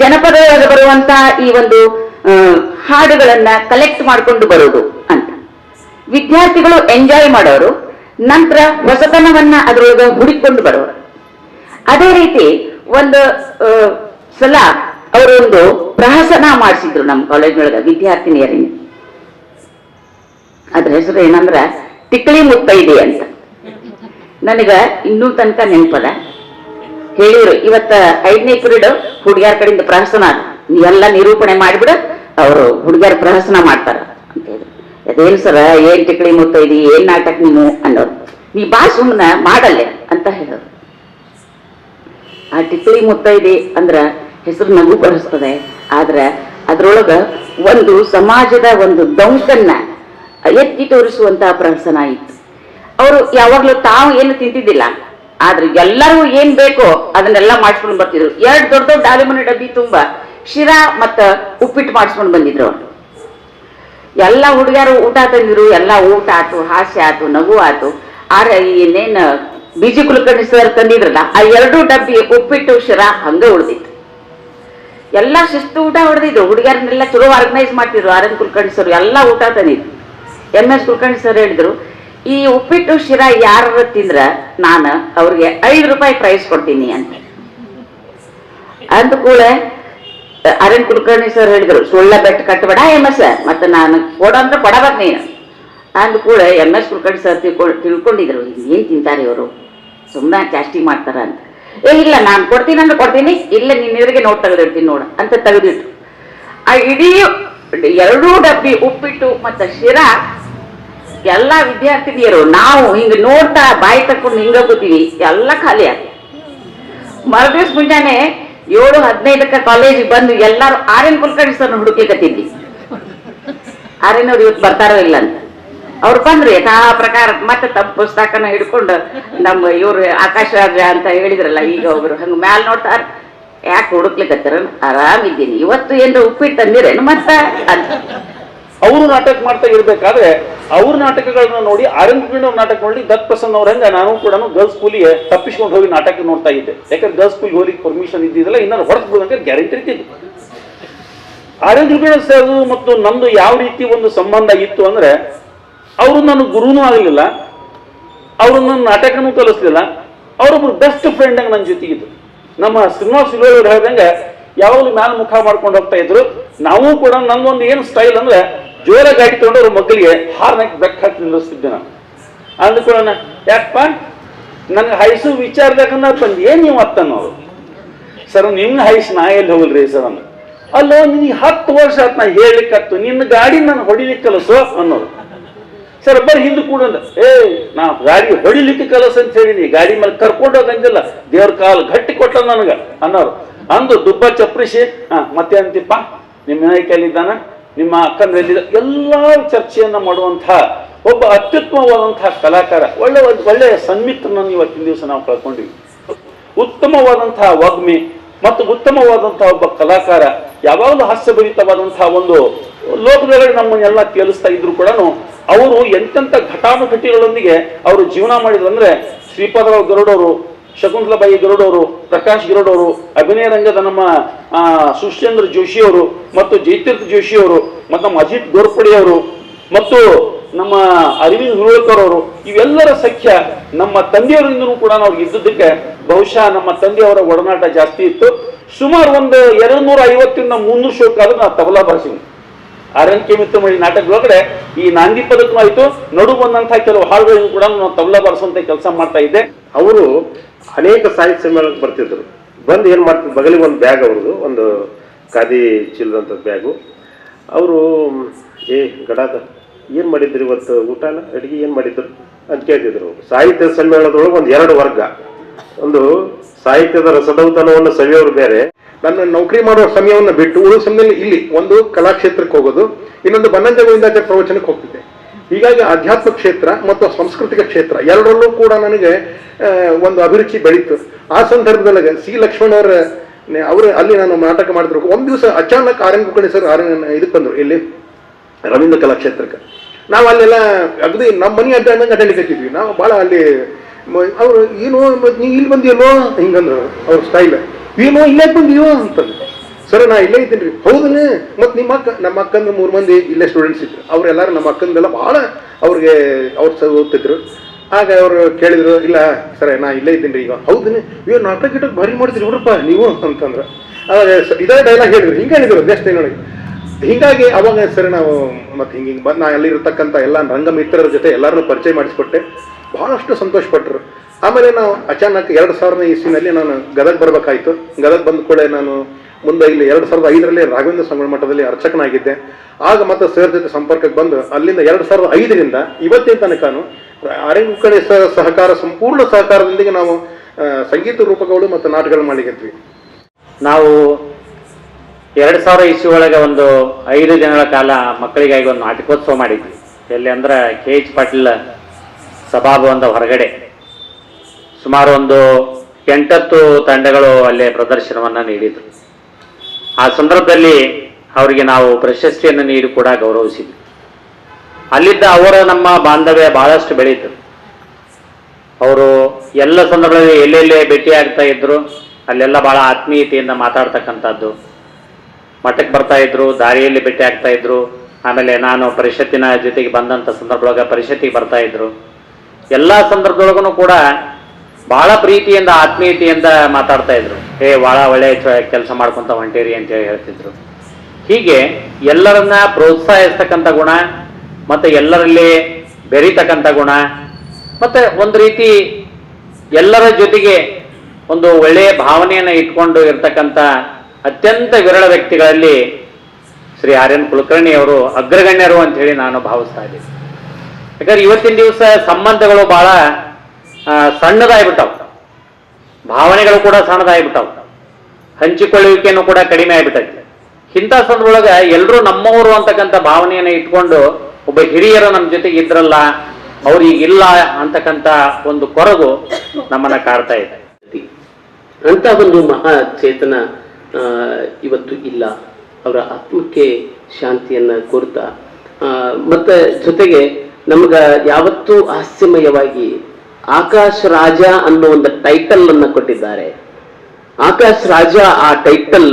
ಜನಪದ ಬರುವಂತ ಈ ಒಂದು ಹಾಡುಗಳನ್ನ ಕಲೆಕ್ಟ್ ಮಾಡ್ಕೊಂಡು ಬರೋದು ಅಂತ. ವಿದ್ಯಾರ್ಥಿಗಳು ಎಂಜಾಯ್ ಮಾಡೋರು, ನಂತರ ಹೊಸತನವನ್ನ ಅದರೊಳಗೆ ಹುಡುಕಿಕೊಂಡು ಬರೋರು. ಅದೇ ರೀತಿ ಒಂದು ಸಲ ಅವರೊಂದು ಪ್ರಹಸನ ಮಾಡಿಸಿದ್ರು ನಮ್ಮ ಕಾಲೇಜ್ನೊಳಗ ವಿದ್ಯಾರ್ಥಿನಿಯರಿಗೆ. ಅದ್ರ ಹೆಸರು ಏನಂದ್ರ ತಿಕ್ಕಳಿ ಮುತ್ತೈದೆ ಅಂತ. ನನಗ ಇನ್ನೂ ತನಕ ನೆನಪದ ಹೇಳಿದ್ರು, ಇವತ್ತ ಐದನೇ ಪೀರಿಯಡ್ ಹುಡುಗಿಯರ್ ಕಡೆಯಿಂದ ಪ್ರಹಸನ ಎಲ್ಲ ನಿರೂಪಣೆ ಮಾಡಿಬಿಡ ಅವರು ಹುಡುಗರ ಪ್ರಹಸನ ಮಾಡ್ತಾರ ಅಂತ ಹೇಳಿದ್ರು. ಅದೇನು ಸರ, ಏನ್ ತಿಕ್ಕಳಿ ಮುತ್ತೈದಿ ಏನ್ ನಾಟಕ ನೀನು ಅನ್ನೋರು ನೀ ಬಾ ಸುಮ್ಮನೆ ಮಾಡಲ್ಲೇ ಅಂತ ಹೇಳೋರು ಆ ಟಿಕ್ಕಳಿ ಮುತ್ತೈದೆ ಅಂದ್ರ ಹೆಸರು ನಗು ಬರೆಸ್ತದೆ. ಆದ್ರ ಅದ್ರೊಳಗ ಒಂದು ಸಮಾಜದ ಒಂದು ಡೊಂಕನ್ನ ಎತ್ತಿ ತೋರಿಸುವಂತ ಪ್ರಹಸನ ಇತ್ತು. ಅವರು ಯಾವಾಗ್ಲೂ ತಾವು ಏನು ತಿಂತಿದ್ದಿಲ್ಲ. ಆದ್ರೆ ಎಲ್ಲರೂ ಏನ್ ಬೇಕೋ ಅದನ್ನೆಲ್ಲ ಮಾಡ್ಕೊಂಡು ಬರ್ತಿದ್ರು. ಎರಡು ದೊಡ್ಡ ದೊಡ್ಡ ಅಲ್ಯೂಮಿನಿ ಡಬ್ಬಿ ತುಂಬಾ. ಶಿರಾ ಮತ್ತು ಉಪ್ಪಿಟ್ಟು ಮಾಡಿಸ್ಕೊಂಡು ಬಂದಿದ್ರು ಅವರು. ಎಲ್ಲ ಹುಡುಗಿಯರು ಊಟ ತಂದಿದ್ರು ಎಲ್ಲ ಊಟ ಆತು, ಹಾಸ್ಯ ಆತು, ನಗು ಆಯ್ತು ಆದ್ರೆ ಏನೇನು ಬೀಜ ಕುಲಕರ್ಣಿ ಸರ್ ತಂದಿದ್ರಲ್ಲ, ಆ ಎರಡು ಡಬ್ಬಿ ಉಪ್ಪಿಟ್ಟು, ಶಿರಾ ಹಂಗ ಉಳ್ದಿತ್ತು. ಎಲ್ಲ ಶಿಸ್ತು ಊಟ ಹೊಡೆದಿದ್ರು. ಹುಡುಗಿಯರನ್ನೆಲ್ಲ ಚಲೋ ಆರ್ಗನೈಸ್ ಮಾಡ್ತಿದ್ರು. ಆರ್ ಎನ್ ಸರ್ ಎಲ್ಲ ಊಟ ತಂದಿದ್ರು. ಎಂ ಎಸ್ ಕುಲಕರ್ಣಿ ಸರ್ ಹೇಳಿದ್ರು, ಈ ಉಪ್ಪಿಟ್ಟು, ಶಿರಾ ಯಾರ ತಿಂದ್ರ, ನಾನು ಅವ್ರಿಗೆ ಐದು ರೂಪಾಯಿ ಪ್ರೈಸ್ ಕೊಡ್ತೀನಿ ಅಂತ. ಅಂದ ಕೂಡಲೇ ಅರವಿಂದ್ ಕುಲಕರ್ಣಿ ಸರ್ ಹೇಳಿದರು, ಸುಳ್ಳ ಬೆಟ್ಟ ಕಟ್ಟಬೇಡ ಎಂ ಎಸ್ ಮತ್ತೆ ನಾನು ಕೊಡ ಅಂದ್ರೆ ಕೊಡಬೇಕು ನೀನು. ಅಂದ ಕೂಡ ಎಂ ಎಸ್ ಕುಲಕರ್ಣಿ ಸರ್ ತಿಳ್ಕೊಂಡು ತಿಳ್ಕೊಂಡಿದ್ರು ಏನು ತಿಂತಾರೆ ಇವರು? ಸುಮ್ಮನೆ ಜಾಸ್ತಿ ಮಾಡ್ತಾರ ಅಂತ. ಏ, ಇಲ್ಲ, ನಾನು ಕೊಡ್ತೀನಿ ಅಂದ್ರೆ ಕೊಡ್ತೀನಿ, ಇಲ್ಲ ನಿನ್ನ ಎದುರಿಗೆ ನೋಟ್ ತೆಗೆದಿಡ್ತೀನಿ ನೋಡ, ಅಂತ ತೆಗೆದಿಟ್ರು ಆ ಇಡೀ ಎರಡೂ ಡಬ್ಬಿ, ಉಪ್ಪಿಟ್ಟು ಮತ್ತು ಶಿರ, ಎಲ್ಲಾ ವಿದ್ಯಾರ್ಥಿನಿಯರು, ನಾವು ಹಿಂಗ ನೋಡ್ತಾ ಬಾಯಿ ತಕ್ಕೊಂಡು ಹಿಂಗ ಕೂತೀವಿ, ಎಲ್ಲ ಖಾಲಿ ಆಗ. ಮರುದಿವ್ಸ ಮುಂಜಾನೆ ಏಳು, ಹದಿನೈದಕ್ಕ ಕಾಲೇಜಿಗೆ ಬಂದು ಎಲ್ಲಾರು ಆರ್ಯನ್ ಕುಲಕರ್ಣಿ ಸರ್ ಹುಡುಕ್ಲಿಕ್ಕತ್ತಿದ್ವಿ ಆರ್ ಅವ್ರು ಇವತ್ತು ಬರ್ತಾರೋ ಇಲ್ಲ ಅಂತ ಅವ್ರು ಬಂದ್ರು ಯಥಾ ಪ್ರಕಾರ ಮತ್ತೆ ತಮ್ಮ ಪುಸ್ತಕನ ಹಿಡ್ಕೊಂಡು ನಮ್ಮ ಇವ್ರು ಆಕಾಶ ರಾಜ ಅಂತ ಹೇಳಿದ್ರಲ್ಲ, ಈಗ ಒಬ್ರು ಹಂಗ ಮ್ಯಾಲ್ ನೋಡ್ತಾರ. ಯಾಕೆ ಹುಡುಕ್ಲಿಕ್ಕತ್ತಾರ ಆರಾಮಿದ್ದೀನಿ. ಇವತ್ತು ಏನ್ರ ಉಪ್ಪಿಟ್ಟು ತಂದಿರೇನು ಮತ್ತ? ಅಂತ. ಅವರು ನಾಟಕ ಮಾಡ್ತಾ ಇರಬೇಕಾದ್ರೆ ಅವ್ರ ನಾಟಕಗಳನ್ನ ನೋಡಿ ಆರಂಭಿಕ ನಾಟಕ ನೋಡಿ ದತ್ ಪ್ರಸನ್ನ ಅವ್ರ ಹಂಗ ನಾನು ಕೂಡ ಗರ್ಲ್ಸ್ ಸ್ಕೂಲಿಗೆ ತಪ್ಪಿಸ್ಕೊಂಡು ಹೋಗಿ ನಾಟಕ ನೋಡ್ತಾ ಇದ್ದೆ. ಯಾಕಂದ್ರೆ ಗರ್ಲ್ಸ್ ಸ್ಕೂಲ್ಗೆ ಹೋಗಿ ಪರ್ಮಿಷನ್ ಇದ್ದಿದ್ದಲ್ಲ ಇನ್ನಾರು ಹೊರತು ಬಿಡೋಂಗೆ ಗ್ಯಾರಂಟಿ ಇರ್ತಿದ್ದು ಆರಂಭಿಕ ಸರ್ ಮತ್ತು ನಮ್ದು ಯಾವ ರೀತಿ ಒಂದು ಸಂಬಂಧ ಇತ್ತು ಅಂದ್ರೆ ಅವರು ನನ್ನ ಗುರುನೂ ಆಗಲಿಲ್ಲ, ಅವರು ನನ್ನ ನಾಟಕನೂ ಕಲಿಸ್ಲಿಲ್ಲ ಅವರೊಬ್ರು ಬೆಸ್ಟ್ ಫ್ರೆಂಡ್ ಹಂಗೆ ನನ್ನ ಜೊತೆಗಿದ್ರು ನಮ್ಮ ಶ್ರೀನಿವಾಸ್ ಸಿಲೋರ್ ಹೇಳ್ದಂಗೆ ಯಾವಾಗಲೂ ಮ್ಯಾಲ ಮುಖ ಮಾಡ್ಕೊಂಡು ಹೋಗ್ತಾ ಇದ್ರು. ನಾವು ಕೂಡ ನಂದೊಂದು ಏನು ಸ್ಟೈಲ್ ಅಂದ್ರೆ ಜೋರ ಗಾಡಿ ತಗೊಂಡು ಅವ್ರ ಮಕ್ಕಳಿಗೆ ಹಾರ್ನಕ್ಕೆ ಬೆಕ್ಕ ಹಾಕಿ ನಿಲ್ಲಿಸ್ತಿದ್ದೆ ನಾನು. ಅಂದ್ಕೊಳ್ಳೋಣ, ಯಾಕಪ್ಪ? ನನ್ಗೆ ಹೈಸು ವಿಚಾರದಕ್ಕನ್ನ ಬಂದು ಏನು ನೀವು ಅತ್ತನ್ನೋರು ಸರ್ ನಿನ್ನ ಹೈಸ್ ನಾ ಎಲ್ಲಿ ಹೋಗಲ್ರಿ ಸರ್ ಅಂದ್ರೆ ಅಲ್ಲೋ, ನಿನಗೆ ಹತ್ತು ವರ್ಷ ಆತ್ ನಾ ಹೇಳ್ಲಿಕ್ಕತ್ತು ನಿನ್ನ ಗಾಡಿ ನಾನು ಹೊಡಿಲಿಕ್ಕೆ ಕಲಸೋ ಅನ್ನೋರು ಸರ್, ಬರ್ರಿ ಹಿಂದೆ ಕೂಡ ಏ, ನಾ ಗಾಡಿ ಹೊಡಿಲಿಕ್ಕೆ ಕಲಸ ಅಂತ ಹೇಳಿನಿ. ಗಾಡಿ ಮೇಲೆ ಕರ್ಕೊಂಡು ಹೋಗಂಗಿಲ್ಲ ದೇವ್ರ ಕಾಲು ಗಟ್ಟಿ ಕೊಟ್ಟ ನನಗೆ ಅನ್ನೋರು. ಅಂದು ದುಬ್ಬ ಚಪ್ರಿಸಿ, ಹಾ, ಮತ್ತೆ ಅಂತಿಪ್ಪ ನಿಮ್ಮ ನಾಯಕಲ್ಲಿದ್ದಾನ ನಿಮ್ಮ ಅಕ್ಕನಲ್ಲಿ ಎಲ್ಲ ಚರ್ಚೆಯನ್ನು ಮಾಡುವಂತಹ ಒಬ್ಬ ಅತ್ಯುತ್ತಮವಾದಂತಹ ಕಲಾಕಾರ, ಒಳ್ಳೆ ಒಳ್ಳೆಯ ಸನ್ಮಿತ್ರನನ್ನು ಇವತ್ತಿನ ದಿವಸ ನಾವು ಕಳ್ಕೊಂಡಿವಿ. ಉತ್ತಮವಾದಂತಹ ವಾಗ್ಮಿ ಮತ್ತು ಉತ್ತಮವಾದಂತಹ ಒಬ್ಬ ಕಲಾಕಾರ, ಯಾವಾಗಲೂ ಹಾಸ್ಯಭರಿತವಾದಂತಹ ಒಂದು ಲೋಕದಲ್ಲಿ ನಮ್ಮನ್ನೆಲ್ಲ ಕೇಳಿಸ್ತಾ ಇದ್ರು ಕೂಡ ಅವರು ಎಂತೆಂಥ ಘಟಾನುಘಟಿಗಳೊಂದಿಗೆ ಅವರು ಜೀವನ ಮಾಡಿದ್ರು ಅಂದ್ರೆ ಶ್ರೀಪಾದರಾವ್ ಗರುಡವರು ಶಕುಂತಲಾಬಾಯಿ ಗರುಡವರು ಪ್ರಕಾಶ್ ಗರುಡವರು ಅಭಿನಯ ರಂಗದ ನಮ್ಮ ಆ, ಜೋಶಿ ಜೋಶಿಯವರು ಮತ್ತು ಜಯತೀರ್ಥ ಜೋಶಿಯವರು ಮತ್ತು ನಮ್ಮ ಅಜಿತ್ ಗೋರ್ಪಡೆ ಅವರು ಮತ್ತು ನಮ್ಮ ಅರವಿಂದ್ ಹುರುಳ್ಕರ್ ಅವರು ಇವೆಲ್ಲರ ಸಖ್ಯ ನಮ್ಮ ತಂದೆಯವರಿಂದನೂ ಕೂಡ ನಾವು ಇದ್ದಿದ್ದಕ್ಕೆ ಬಹುಶಃ ನಮ್ಮ ತಂದೆಯವರ ಒಡನಾಟ ಜಾಸ್ತಿ ಇತ್ತು. ಸುಮಾರು ಒಂದು ಎರಡು ನೂರ ಐವತ್ತರಿಂದ ಮುನ್ನೂರು ಶೋಕಾಲ ನಾವು ತಬಲಾ ಬರ್ಸಿದ್ವಿ ಆರನ್ಕೆ ಮಾಡಿ ನಾಟಕದೊಳಗಡೆ ಈ ನಾಂದಿ ಪದಕ್ಕೂ ಆಯಿತು. ನಡು ಬಂದಂತಹ ಕೆಲವು ಹಾಡುಗಳನ್ನು ಕೂಡ ನಾವು ತಬಲ ಬಾರಿಸುವಂತ ಕೆಲಸ ಮಾಡ್ತಾ ಇದ್ದೆ. ಅವರು ಅನೇಕ ಸಾಹಿತ್ಯ ಸಮ್ಮೇಳನಕ್ಕೆ ಬರ್ತಿದ್ರು. ಬಂದು ಏನು ಮಾಡ್ತಿದ್ರು? ಬಗಲಿಗೆ ಒಂದು ಬ್ಯಾಗ್ ಅವ್ರದ್ದು, ಒಂದು ಖಾದಿ ಚೀಲದಂಥ ಬ್ಯಾಗು. ಅವರು, ಏ ಗಡಾದ ಏನು ಮಾಡಿದ್ರು ಇವತ್ತು? ಊಟನ ಅಡುಗೆ ಏನು ಮಾಡಿದ್ರು? ಅಂತ ಕೇಳ್ತಿದ್ರು ಸಾಹಿತ್ಯ ಸಮ್ಮೇಳನದೊಳಗೆ ಒಂದು ಎರಡು ವರ್ಗ. ಒಂದು ಸಾಹಿತ್ಯದ ರಸದೌತನವನ್ನು ಸವಿಯೋರು ಬೇರೆ ನನ್ನ ನೌಕರಿ ಮಾಡುವ ಸಮಯವನ್ನು ಬಿಟ್ಟು ಉಳಿದ ಸಮಯದಲ್ಲಿ ಇಲ್ಲಿ ಒಂದು ಕಲಾಕ್ಷೇತ್ರಕ್ಕೆ ಹೋಗೋದು ಇನ್ನೊಂದು ಬನ್ನಂಜ ಪ್ರವಚನಕ್ಕೆ ಹೋಗ್ತಿದ್ದೆ ಹೀಗಾಗಿ ಆಧ್ಯಾತ್ಮ ಕ್ಷೇತ್ರ ಮತ್ತು ಸಾಂಸ್ಕೃತಿಕ ಕ್ಷೇತ್ರ ಎರಡರಲ್ಲೂ ಕೂಡ ನನಗೆ ಒಂದು ಅಭಿರುಚಿ ಬೆಳೀತು ಆ ಸಂದರ್ಭದೊಳಗೆ ಸಿ ಲಕ್ಷ್ಮಣ್ ಅವರ ಅವರು ಅಲ್ಲಿ ನಾನು ನಾಟಕ ಮಾಡಿದ್ರು ಒಂದು ದಿವಸ ಅಚಾನಕ್ ಆರ್ ಎನ್ ಸರ್ ಇದಕ್ಕೆ ಬಂದರು ಇಲ್ಲಿ ರವೀಂದ್ರ ಕಲಾಕ್ಷೇತ್ರಕ್ಕೆ ನಾವು ಅಲ್ಲೆಲ್ಲ ಅಗದಿ ನಮ್ಮ ಮನೆ ಅಡ್ಡ ಅಡ್ಡಲಿಕ್ಕೆ ನಾವು ಭಾಳ ಅಲ್ಲಿ ಅವ್ರು ಏನು ನೀ ಇಲ್ಲಿ ಬಂದಿಯಲ್ಲೋ? ಹಿಂಗಂದ್ರು ಅವ್ರ ಸ್ಟೈಲ್. ಏನೋ ಇಲ್ಲೇ ಬಂದಿಯೋ? ಅಂತಂದು ಸರ್, ನಾ ಇಲ್ಲೇ ಇದ್ದೀನಿ ರೀ. ಹೌದನೇ. ಮತ್ತು ನಿಮ್ಮ ಅಕ್ಕ, ನಮ್ಮ ಅಕ್ಕಂದು ಮೂರು ಮಂದಿ ಇಲ್ಲೇ ಸ್ಟೂಡೆಂಟ್ಸ್ ಇದ್ರು. ಅವರೆಲ್ಲರೂ ನಮ್ಮ ಅಕ್ಕಂದೆಲ್ಲ ಭಾಳ ಅವ್ರಿಗೆ ಅವ್ರು ಓದ್ತಿದ್ರು. ಆಗ ಅವರು ಕೇಳಿದ್ರು, ಇಲ್ಲ ಸರ್, ನಾ ಇಲ್ಲೇ ಇದ್ದೀನಿ ರೀ ಈಗ. ಹೌದನೇ. ಇವ್ ನಾಟಕ ಗಿಟಕ್ ಭಾರಿ ಮಾಡ್ತೀರಿ ಬಿಡ್ರಪ್ಪ ನೀವು. ಅಂತಂದ್ರೆ. ಅವಾಗ ಸ- ಇದೇ ಡೈಲಾಗ್ ಹೇಳಿದ್ರು. ಹಿಂಗೆ ಹೇಳಿದ್ರು ಜಸ್ಟ್ ನೋಡಿ. ಹೀಗಾಗಿ ಅವಾಗ ಸರಿ ನಾವು ಮತ್ತೆ ಹಿಂಗೆ ಹಿಂಗೆ ಬಂದು ನಾ ಅಲ್ಲಿರ್ತಕ್ಕಂಥ ಎಲ್ಲ ರಂಗಮಿತ್ರರ ಜೊತೆ ಎಲ್ಲರನ್ನೂ ಪರಿಚಯ ಮಾಡಿಸ್ಕೊಟ್ಟೆ. ಬಹಳಷ್ಟು ಸಂತೋಷ ಪಟ್ಟರು ಆಮೇಲೆ ನಾವು ಅಚಾನಕ್ ಎರಡು ಸಾವಿರದ ಇಸ್ವಿನಲ್ಲಿ ನಾನು ಗದಗ ಬರಬೇಕಾಯಿತು. ಗದಗ ಬಂದ ಕೂಡಲೇ ನಾನು ಮುಂದೆ ಇಲ್ಲಿ ಎರಡು ಸಾವಿರದ ಐದರಲ್ಲಿ ರಾಘವೇಂದ್ರ ಸಂಗಮ ಮಠದಲ್ಲಿ ಅರ್ಚಕನಾಗಿದ್ದೆ. ಆಗ ಮತ್ತೆ ಸರ್ ಜೊತೆ ಸಂಪರ್ಕಕ್ಕೆ ಬಂದು ಅಲ್ಲಿಂದ ಎರಡು ಸಾವಿರದ ಐದರಿಂದ ಇವತ್ತಿನ ತನಕನು ಅರೆಂಗ್ ಕಡೆ ಸಹ ಸಹಕಾರ, ಸಂಪೂರ್ಣ ಸಹಕಾರದೊಂದಿಗೆ ನಾವು ಸಂಗೀತ ರೂಪಗಳು ಮತ್ತು ನಾಟಕಗಳು ಮಾಡಿದ್ವಿ ನಾವು ಎರಡು ಸಾವಿರ ಇಸ್ವಿ ಒಳಗೆ ಒಂದು ಐದು ದಿನಗಳ ಕಾಲ ಮಕ್ಕಳಿಗಾಗಿ ಒಂದು ನಾಟಕೋತ್ಸವ ಮಾಡಿದ್ವಿ. ಎಲ್ಲಿ ಅಂದ್ರೆ ಕೆ ಎಚ್ ಪಾಟೀಲ್ ಸಭಾಭವನದ ಹೊರಗಡೆ. ಸುಮಾರು ಒಂದು ಎಂಟತ್ತು ತಂಡಗಳು ಅಲ್ಲೇ ಪ್ರದರ್ಶನವನ್ನು ನೀಡಿದ್ರು. ಆ ಸಂದರ್ಭದಲ್ಲಿ ಅವರಿಗೆ ನಾವು ಪ್ರಶಸ್ತಿಯನ್ನು ನೀಡಿ ಕೂಡ ಗೌರವಿಸಿದ್ವಿ. ಅಲ್ಲಿದ್ದ ಅವರ ನಮ್ಮ ಬಾಂಧವ್ಯ ಬಹಳಷ್ಟು ಬೆಳೀತು. ಅವರು ಎಲ್ಲ ಸಂದರ್ಭದಲ್ಲಿ ಎಲ್ಲೆಲ್ಲೇ ಆಗ್ತಾ ಇದ್ರು, ಅಲ್ಲೆಲ್ಲ ಬಹಳ ಆತ್ಮೀಯತೆಯಿಂದ ಮಾತಾಡ್ತಕ್ಕಂಥದ್ದು. ಮಠಕ್ಕೆ ಬರ್ತಾ ಇದ್ರು, ದಾರಿಯಲ್ಲಿ ಭೇಟಿ ಆಗ್ತಾ ಇದ್ರು. ಆಮೇಲೆ ನಾನು ಪರಿಷತ್ತಿನ ಜೊತೆಗೆ ಬಂದಂಥ ಸಂದರ್ಭದೊಳಗೆ ಪರಿಷತ್ತಿಗೆ ಬರ್ತಾ ಇದ್ರು. ಎಲ್ಲ ಸಂದರ್ಭದೊಳಗೂ ಕೂಡ ಬಹಳ ಪ್ರೀತಿಯಿಂದ, ಆತ್ಮೀಯತೆಯಿಂದ ಮಾತಾಡ್ತಾ ಇದ್ರು. ಏ ಬಹಳ ಒಳ್ಳೆ ಕೆಲಸ ಮಾಡ್ಕೊಂತ ಹೊಂಟೇರಿ ಅಂತ ಹೇಳಿ ಹೇಳ್ತಿದ್ರು. ಹೀಗೆ ಎಲ್ಲರನ್ನ ಪ್ರೋತ್ಸಾಹಿಸ್ತಕ್ಕಂಥ ಗುಣ, ಮತ್ತೆ ಎಲ್ಲರಲ್ಲಿ ಬೆರೀತಕ್ಕಂಥ ಗುಣ, ಮತ್ತೆ ಒಂದು ರೀತಿ ಎಲ್ಲರ ಜೊತೆಗೆ ಒಂದು ಒಳ್ಳೆಯ ಭಾವನೆಯನ್ನು ಇಟ್ಕೊಂಡು ಇರ್ತಕ್ಕಂಥ ಅತ್ಯಂತ ವಿರಳ ವ್ಯಕ್ತಿಗಳಲ್ಲಿ ಶ್ರೀ ಆರ್ಯನ್ ಕುಲಕರ್ಣಿ ಅವರು ಅಗ್ರಗಣ್ಯರು ಅಂತ ಹೇಳಿ ನಾನು ಭಾವಿಸ್ತಾ ಇದ್ದೀನಿ. ಯಾಕಂದ್ರೆ ಇವತ್ತಿನ ದಿವಸ ಸಂಬಂಧಗಳು ಬಹಳ ಸಣ್ಣದಾಗಿ ಸಣ್ಣದಾಗ್ಬಿಟ್ಟಾವ. ಭಾವನೆಗಳು ಕೂಡ ಸಣ್ಣದಾಗ್ಬಿಟ್ಟಾವ. ಹಂಚಿಕೊಳ್ಳುವಿಕೆಯನ್ನು ಕೂಡ ಕಡಿಮೆ ಆಗ್ಬಿಟ್ಟೈತೆ. ಇಂಥ ಸಂದರ್ಭದೊಳಗ ಎಲ್ಲರೂ ನಮ್ಮವರು ಅಂತಕ್ಕಂಥ ಭಾವನೆಯನ್ನು ಇಟ್ಕೊಂಡು ಒಬ್ಬ ಹಿರಿಯರು ನಮ್ಮ ಜೊತೆಗೆ ಇದ್ರಲ್ಲ, ಅವ್ರು ಈಗ ಇಲ್ಲ ಅಂತಕ್ಕಂಥ ಒಂದು ಕೊರಗು ನಮ್ಮನ್ನ ಕಾಡ್ತಾ ಇದೆ. ಅಂತ ಒಂದು ಮಹಾ ಚೇತನ ಇವತ್ತು ಇಲ್ಲ. ಅವರ ಆತ್ಮಕ್ಕೆ ಶಾಂತಿಯನ್ನ ಕೋರ್ತಾ ಮತ್ತೆ ಜೊತೆಗೆ ನಮಗ ಯಾವತ್ತೂ ಹಾಸ್ಯಮಯವಾಗಿ ಆಕಾಶ್ ರಾಜ ಅನ್ನೋ ಒಂದು ಟೈಟಲ್ ಅನ್ನ ಕೊಟ್ಟಿದ್ದಾರೆ. ಆಕಾಶ್ ರಾಜ ಆ ಟೈಟಲ್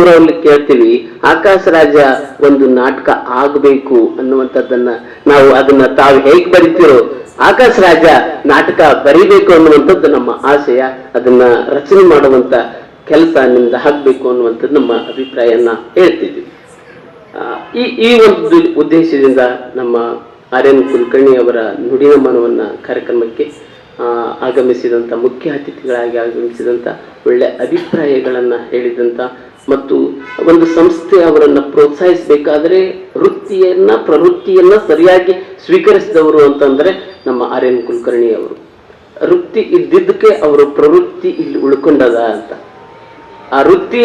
ಊರಲ್ಲಿ ಕೇಳ್ತೀವಿ. ಆಕಾಶ್ ರಾಜ ಒಂದು ನಾಟಕ ಆಗಬೇಕು ಅನ್ನುವಂಥದ್ದನ್ನ ನಾವು ಅದನ್ನ ತಾವು ಹೇಗೆ ಬರಿತೀರೋ, ಆಕಾಶ್ ರಾಜ ನಾಟಕ ಬರಿಬೇಕು ಅನ್ನುವಂಥದ್ದು ನಮ್ಮ ಆಶಯ ಅದನ್ನ ರಚನೆ ಮಾಡುವಂತ ಕೆಲಸ ನಿಮ್ದು ಆಗ್ಬೇಕು ಅನ್ನುವಂಥದ್ದು ನಮ್ಮ ಅಭಿಪ್ರಾಯನ್ನ ಹೇಳ್ತಿದ್ವಿ. ಈ ಈ ಒಂದು ಉದ್ದೇಶದಿಂದ ನಮ್ಮ ಆರ್ ಎನ್ ಕುಲಕರ್ಣಿ ಅವರ ನುಡಿನಮನವನ್ನ ಕಾರ್ಯಕ್ರಮಕ್ಕೆ ಆಗಮಿಸಿದಂತ, ಮುಖ್ಯ ಅತಿಥಿಗಳಾಗಿ ಆಗಮಿಸಿದಂತ, ಒಳ್ಳೆ ಅಭಿಪ್ರಾಯಗಳನ್ನು ಹೇಳಿದಂತ ಮತ್ತು ಒಂದು ಸಂಸ್ಥೆ ಅವರನ್ನು ಪ್ರೋತ್ಸಾಹಿಸಬೇಕಾದ್ರೆ ವೃತ್ತಿಯನ್ನ, ಪ್ರವೃತ್ತಿಯನ್ನ ಸರಿಯಾಗಿ ಸ್ವೀಕರಿಸಿದವರು ಅಂತಂದ್ರೆ ನಮ್ಮ ಆರ್ ಎನ್ ಕುಲಕರ್ಣಿ ಅವರು. ವೃತ್ತಿ ಇದ್ದಿದ್ದಕ್ಕೆ ಅವರು ಪ್ರವೃತ್ತಿ ಇಲ್ಲಿ ಉಳ್ಕೊಂಡದ ಅಂತ. ಆ ವೃತ್ತಿ